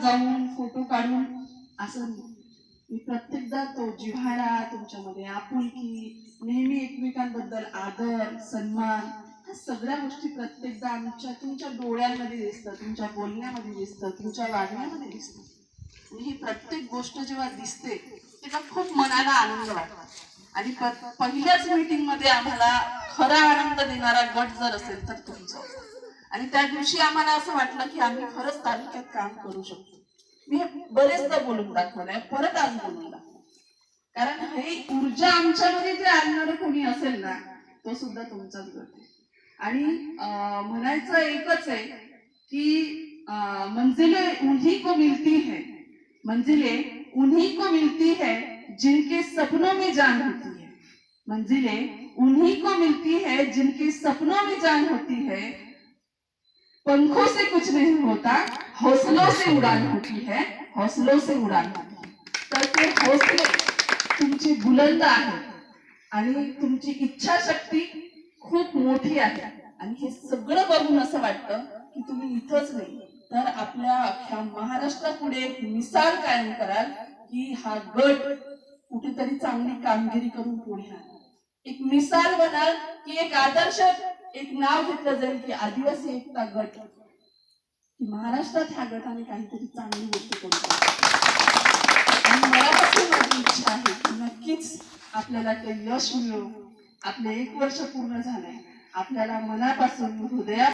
जाऊन फोटो काढून असं मी प्रत्येकदा तो जिव्हाळा तुमच्यामध्ये आपुलकी नेहमी एकमेकांबद्दल आदर सन्मान ह्या सगळ्या गोष्टी प्रत्येकदा आमच्या तुमच्या डोळ्यांमध्ये दिसतं तुमच्या बोलण्यामध्ये दिसतं तुमच्या वागण्यामध्ये दिसतं आणि ही प्रत्येक गोष्ट जेव्हा दिसते तेव्हा खूप मनाला आनंद वाटतो. आणि पहिल्याच मीटिंगमध्ये आम्हाला खरा आनंद देणारा गट जर असेल तर तुमचं. आणि त्या दिवशी आम्हाला असं वाटलं की आम्ही खरंच तालुक्यात काम करू शकतो. मी हे बरेचदा बोलून दाखवलंय परत आज बोलून दाखवलं कारण हे ऊर्जा आमच्यामध्ये जे आणणारं कोणी असेल ना तो सुद्धा तुमचाच गट आहे. आणि म्हणायचं एकच आहे की मंजिले उन्हीं को मिलती है. मंजिले उन्हीं को मिलती है जिनके सपनों में जान होती है. मंजिले उन्हीं को मिलती है जिनके सपनों में जान होती है पंखों से कुछ नहीं होता हौसलों से उड़ान होती है हौसलों से उड़ान होती तर ते हौसले तुमची बुलंद आहे आणि तुमची इच्छाशक्ती खूप मोठी आहे आणि हे सगळं बघून असं वाटतं की तुम्ही इथंच नाही तर आपल्या अख्ख्या महाराष्ट्रापुढे एक मिसाल कायम कराल की हा गट कुठेतरी चांगली कामगिरी करून पुढे आला एक मिसाल बनाल की एक आदर्श एक नाव घेतलं जाईल की आदिवासी एकता गट. की महाराष्ट्रात ह्या गटाने काहीतरी चांगली गोष्ट करू आणि मनापासून माझी इच्छा आहे की नक्कीच आपल्याला ते यश मिळो आपले एक वर्ष पूर्ण झालंय. आपल्याला मनापासून हृदया